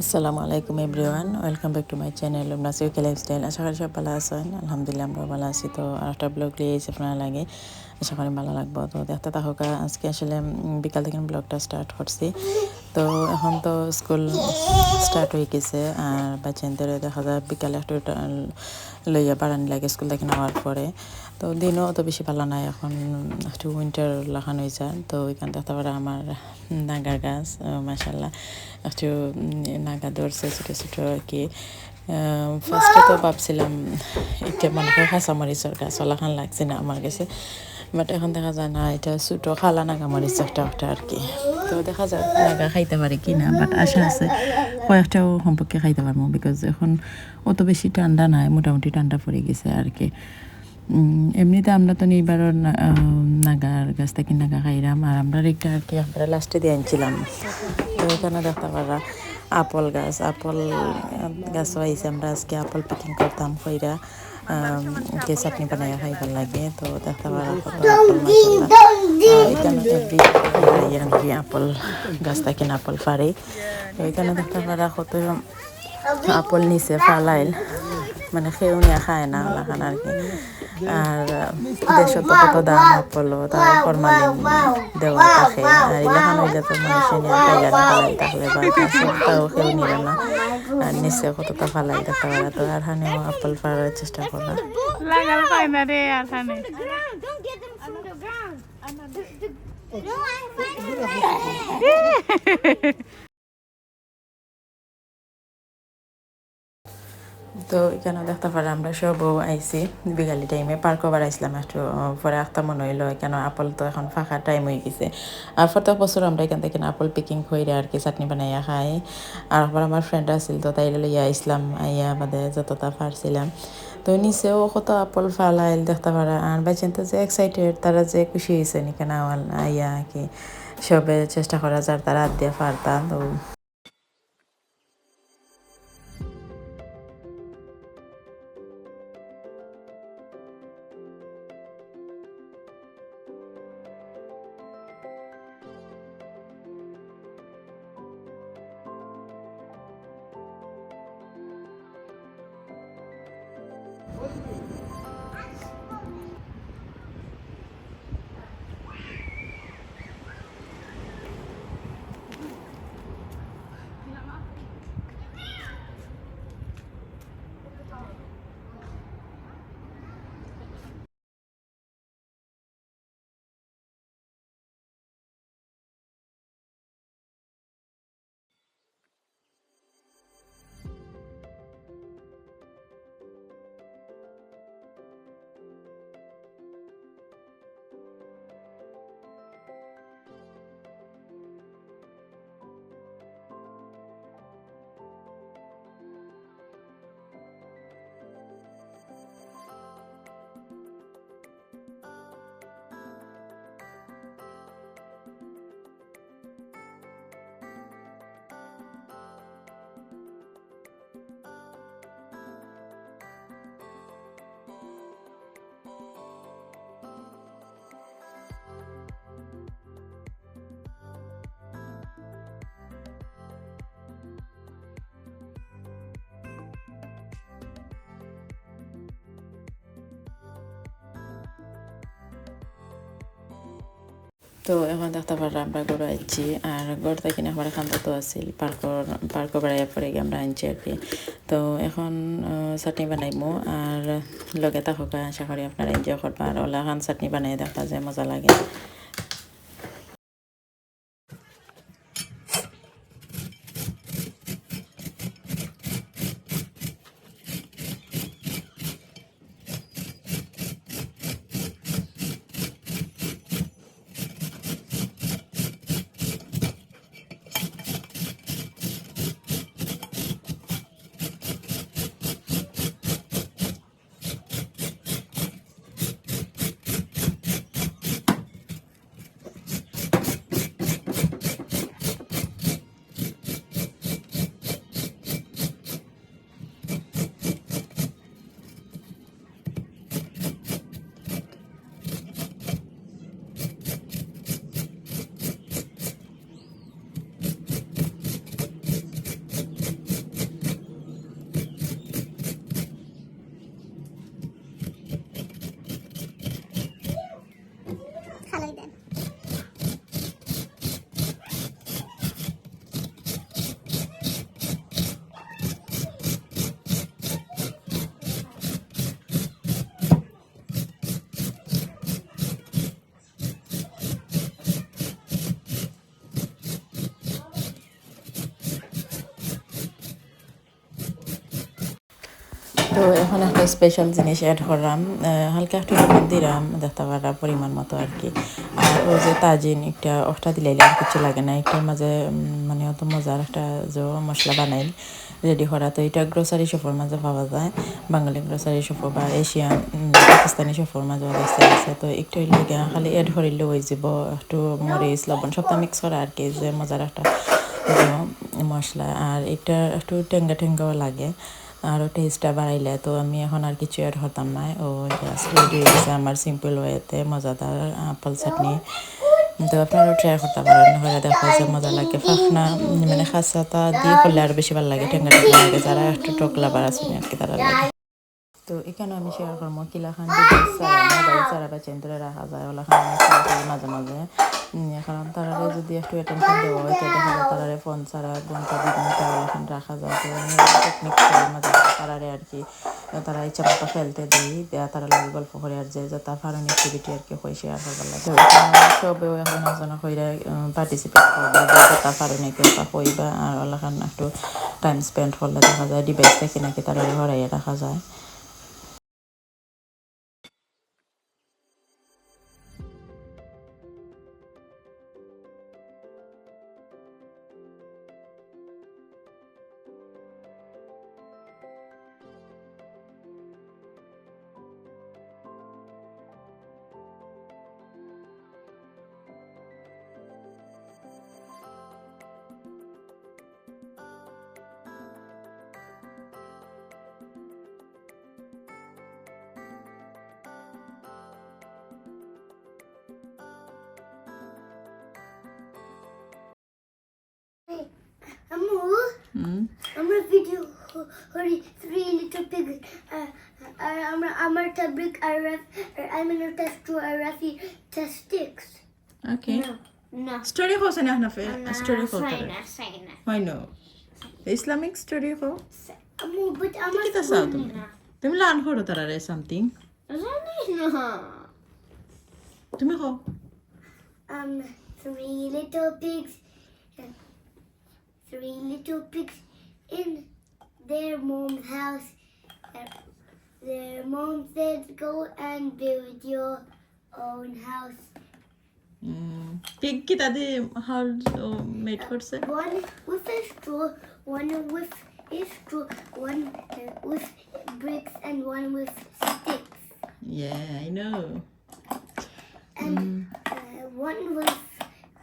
আসসালামু আলাইকুম everyone welcome back to my channel নাসিউকে lifestyle আশা করি সব ভালো আছেন। আলহামদুলিল্লাহ আমরা ভালো আছি। তো আরেকটা ব্লগ এসে আপনারা লাগে আশা করি ভালো লাগবো। তো দেখতে থাকুক আজকে আসলে বিকাল থেকে ব্লগটা স্টার্ট করছি। তো এখন তো স্কুল স্টার্ট হয়ে গেছে আর বাচ্চাদের দেখা যায় বিকালে একটু লইয়া বাড়ানি লাগে স্কুল থেকে নেওয়ার পরে। তো দিনও অত বেশি ভালো নাই, এখন একটু উইন্টার লাগানো হয়েছে তো ওইখানে দেখতে পারে আমার নাগার গাছ মাসাল্লাহ একটু নাগা ধরছে ছোটো ছোটো আর কি। ফার্স্টে তো ভাবছিলাম এটা মনে হয় কাঁচামরিচের গাছ, ওলাখান লাগছে না আমার কাছে। বাট এখন দেখা যায় না, এটা ছোটো খালা নাগা মরিচ একটা একটা আর কি। তো দেখা যায় নাগা খাইতে পারি কি না বাট আশা আছে কয়েকটাও সম্পর্কে খাইতে পারব বিকজ এখন অত বেশি ঠান্ডা নাই, মোটামুটি ঠান্ডা পড়ে গেছে আর কি। এমনিতে আমরা তো এইবারও নাগার গাছ থেকে নাগা খাইলাম আর আমরা একটা আর কি, আমরা লাস্টে দিয়ে আনছিলাম। তো এখানে দেখতে পারা, আপল গাছ আপল গাছ হয়েছে, আমরা আজকে আপল পিকিং করতাম কইরা। আম, কে চাটনি বানাই খাইবার লাগে তো দেখতে পারা কত আপল মাসাল্লাহ এখানে এভরি ইয়ানকি আপল গাছ থেকে আপল পারে তো এখানে দেখতে পারা কত আপল নিচে ফালাইল। মানে খেয়েও নিয়ে খায় না লাখান আর কি। আর দেশত কত দাম আপলো তার ফরমালিন দেওয়া থাকে আর হইলে তো মানুষে নিয়ে খাইয়া না ফালাই থাকলে বা তাও খেয়েও নিবে না আর নিচে কতটা ফালাই দেখতে পারা তো আর হানেও আপল পাড়ার চেষ্টা করা লাগাল পায় না রে আর খানে Don't get them from the ground. No, I'm fine. তো এখানে দেখতে পারে আমরা সবও আইসি বিকালি টাইমে পার্ক কবার আইসলাম একটু পরে আখতা মনে হইল কেন আপল তো এখন ফাঁকা টাইম হয়ে গেছে। আর প্রত্যেক বছর আমরা এখান থেকে আপল পিকিং করে আর কি চাটনি বানাইয়া খাই। আর আবার আমার ফ্রেন্ড আছিল তো তাই লইয়া আইসলাম আইয়া বাদে যতটা পারছিলাম। তো নিচেও কত আপল ফালাইল দেখতে পারা। আর বাইচেন তো যে এক্সাইটেড তারা যে খুশি হয়েছে নিকে না আইয়া কি। সবে চেষ্টা করা যার, তারা হাত দিয়ে পারতা তো তো এখন দেখতে পারলাম আমরা গরু আইছি আর গড় না আমার এখান তো আছিল পার্কর পার্ক বেড়াইয়া পরে গিয়ে আমরা আনছি আর কি। তো এখন চাটনি বানাইমো, আর লগে থাকা আশা করি আপনারা এনজয় করবা। আর ওলা এখন চাটনি বানাই দেখা যায় মজা লাগে। স্পেশাল জিনিস অ্যাড করলাম হালকা একটু লবণ দিলাম দেখতে পারা পরিমাণ মতো আর কি। আর ও যে তাজিন একটা অষ্টা দিলে আর কিছু লাগে না, একটার মাঝে মানে অত মজার একটা যে মশলা বানাইল রেডি করা। তো এটা গ্রোসারি শপের মাঝে পাওয়া যায়, বাঙালি গ্রোসারি শপ বা এশিয়ান পাকিস্তানি শপের মাঝে অবস্থা আছে। তো একটু লাগে খালি এড করিলে হয়ে যাব একটু মরিচ, লবণ, সবটা মিক্স করা আর কি, যে মজার একটা মশলা। আর এটা একটু টেঙ্গা টেঙ্গাও লাগে। আরও টেস্টটা বাড়াইলে তো আমি এখন আর কিছু অ্যাড হতাম না। ও জাস্ট রেডি হয়ে গেছে আমার সিম্পল ওয়েতে মজাদার আপেল চাটনি তো আপনারাও ট্রাই করতে পারেন হয়ে দেখা যাচ্ছে মজা লাগে। ফাঁকনা মানে খাসাটা দিয়ে করলে আরও বেশি ভালো লাগে টেঙ্গা টেঙ্গা লাগে। যারা একটু টক লাভার আছে আর কি তারা লাগে। তো এখানে আমি শেয়ার করব, কিলাখান মোবাইল সারা বা চেন্তরে রাখা যায় আমি share মাঝে মাঝে। কারণ তারারে যদি একটু অ্যাটেনশন দেওয়া হয় তো দেখা যায় তারারে ফোন ছাড়া ঘণ্টা, দুই ঘণ্টা ওলাখান রাখা যায়। টেকনিক করি মাঝে তারারে আর কি, তারা ইচ্ছা মতো ফেলতে দিই তারা লাগে গল্প করে আর যে, যা ফারণ অ্যাক্টিভিটি আর কি হয়ে শেয়ার করবার লাগে। তো সবেও এখন একজন হইরা পার্টিসিপেট করবা। যে, যা ফারণে কেউ তা হইবা আর ওলাখান একটু টাইম স্পেন্ড করলে দেখা যায় ডিভাইস থেকে নাকি তারা হরাইয়া রাখা যায়। Amu, I'm a video. Hurry, three little pigs. Uh, I'm I'm a tabrik. I ref. I'm in a test to a rafi test sticks. Okay. No, no. Story হোস না না ফে I'm not story hose saying that, saying that. হয় no Islamic story হো Amu, but I'm কি a তা চাও তুমি তুমি লান করো তারারে সামথিং No. তুমি হো Um, three little pigs. Three little pigs in their mom's house. Uh, Their mom said, "Go and build your own house." Pig কি তাদি হাল মেড করছে One with a straw, one with a straw, one uh, with bricks, and one with sticks. Yeah I know And uh, one with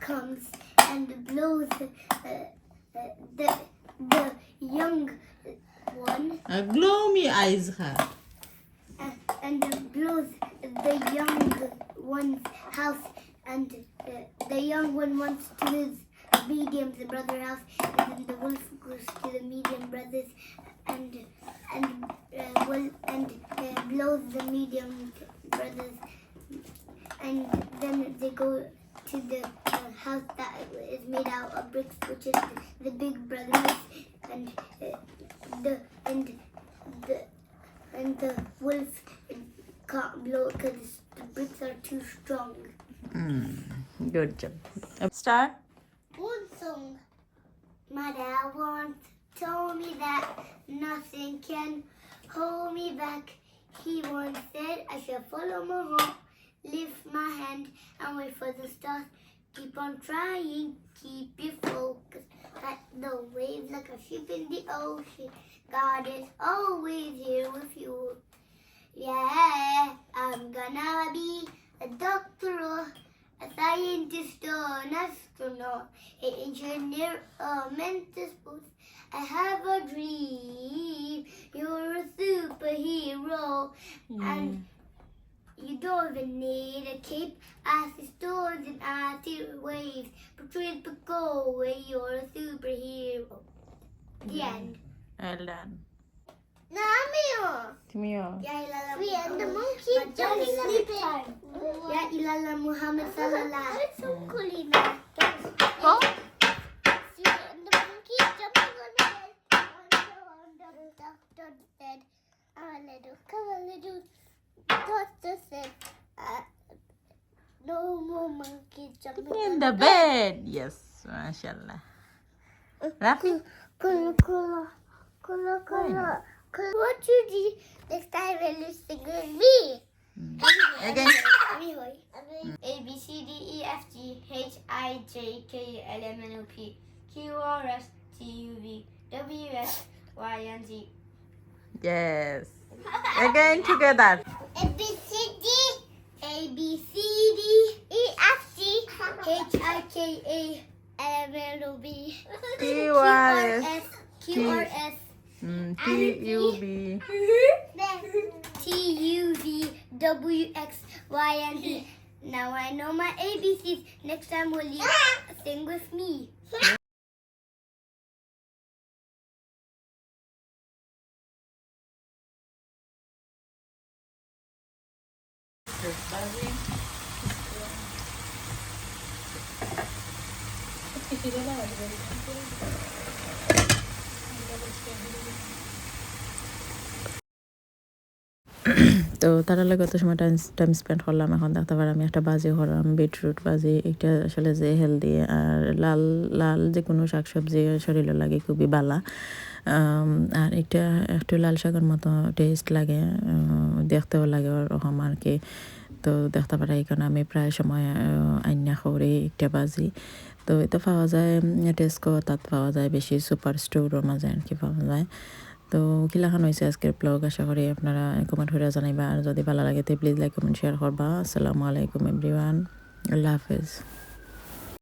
comes and blows uh, the, the, young one. A gloomy eyes have. Uh, and blows the young one's house, and uh, the young one wants to his medium's brother's house, and then the wolf goes to the medium brother's bricks are too strong. Mm, good job. Star? song. my dad once told me that nothing can hold me back. He once said I should follow my heart, lift my hand, and wait for the stars. Keep on trying, keep your focus. Like the wave, like a ship in the ocean. God is always here with you. Yeah, I'm gonna be a doctor a scientist or an astronaut, an engineer or a mental sports. I have a dream. You're a superhero. And hmm. you don't even need a cape. I see storms and I see waves. But trees but go away. You're a superhero. The end. No, Mio. Ty Mio. Ja Ilala We are the monkey. But don't sleep time. Ja Ilala Muhammad Salala. It's so cool, Ina. Huh? We are the monkey jumping on the bed. On the, doctor said, a little, come a little. Doctor said, uh, no more monkey jumping in the bed. Yes, mashallah. Rafi. Kula, kula, kula, kula. What you do next time when you sing with me? Again. A B C D E F G H I J K L M N O P Q R S T U V W X Y and Z. Yes. Again together. A B C D A B C D E F G H I K A L M N O P Q R S Q R S Mm, T U B. T U V W X Y and Z. Now I know my ABCs. Next time will you sing with me? তো তার লাগে কত সময় time time spend করলাম এখন? দেখতে পারি আমি একটা বাজি করলাম বিটরুট বাজি এটা আসলে যে হেলদি আর লাল লাল যে কোনো শাকসবজি শরীরে লাগে খুবই বালা। আর এটা একটু লাল শাকের মতো টেস্ট লাগে দেখতেও লাগে ওরকম আর কি। তো দেখতে পারা এখানে আমি প্রায় সময় আইনা করি একটা বাজি। তো এটা পাওয়া যায় টেস্কো তাত পাওয়া যায় বেশি সুপার স্টোরও মাঝে আর কি পাওয়া যায়। তো কিলাখান হয়েছে আজকের ব্লগ আশা করি আপনারা কমেন্ট করে জানাইবা। আর যদি ভালো লাগে তো প্লিজ লাইক কমেন্ট শেয়ার করবা। আসসালামু আলাইকুম এভরিওয়ান আল্লাহ হাফেজ।